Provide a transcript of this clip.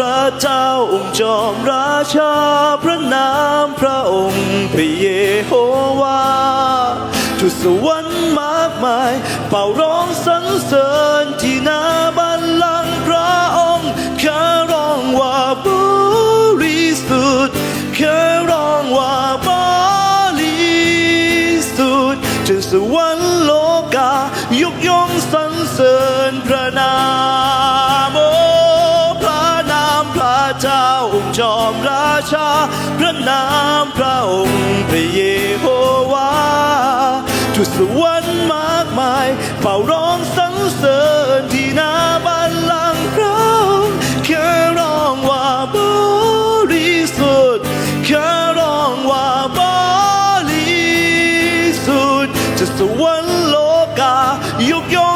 พระเจ้าองค์จอมราชาพระนามพระองค์พระเยโฮวาจุสวรรค์มากมาย เป่าร้องสรรเสริญที่หน้าบัลลังก์พระองค์ข้าร้องว่าบริสุทธิ์ข้าร้องว่าบริสุทธิ์จนสวรรค์โลกายกย่องสรรเสริญพระนาม เจ้าองค์จอมราชา พระนามพระองค์พระเยโฮวาทุสวรรค์มากมายเฝ้าร้องสรรเสริญที่นาบัลลังก์พระองค์แค่ร้องว่าบริสุทธิ์แค่ร้องว่าบริสุทธิ์จะสวรรค์โลกายกย่อง